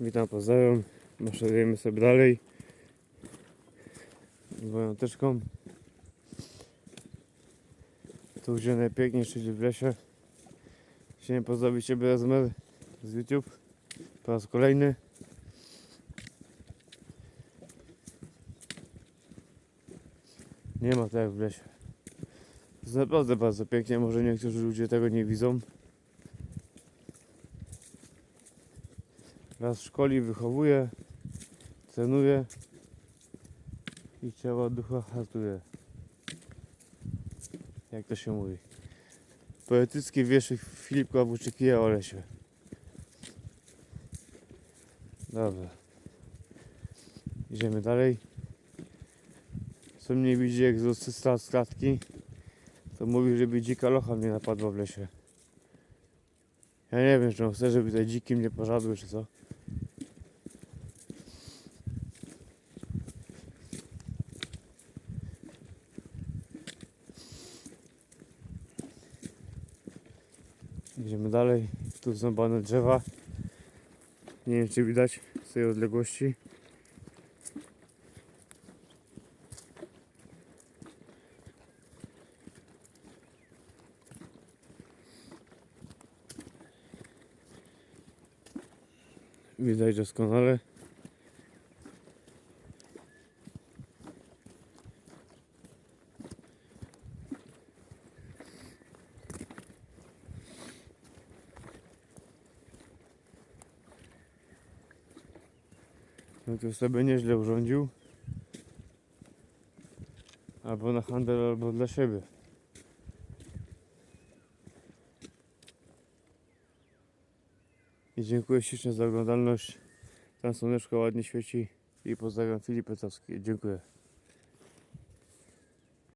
Witam, pozdrawiam. Maszerujemy sobie dalej. Z moją teczką. Tu gdzie najpiękniej, czyli w lesie. Chciałem pozdrowić Ciebie Razmer z YouTube. Po raz kolejny. Nie ma tak w lesie. Jest naprawdę bardzo pięknie, może niektórzy ludzie tego nie widzą. Raz szkoli, wychowuje, trenuje i ciało ducha hartuje. Jak to się mówi. Poetycki wierszyk Filipka Włóczykija o lesie. Dobra. Idziemy dalej. Co mnie widzi egzorcysta z klatki, to mówi, żeby dzika locha mnie napadła w lesie. Ja nie wiem, czy on chce, żeby te dziki mnie pożadły, czy co. Idziemy dalej. Tu są bane drzewa. Nie wiem, czy widać z tej odległości. Widać doskonale. No to sobie nieźle urządził. Albo na handel, albo dla siebie. I dziękuję ślicznie za oglądalność. Tam słoneczko ładnie świeci. I pozdrawiam Filip Petowski. Dziękuję.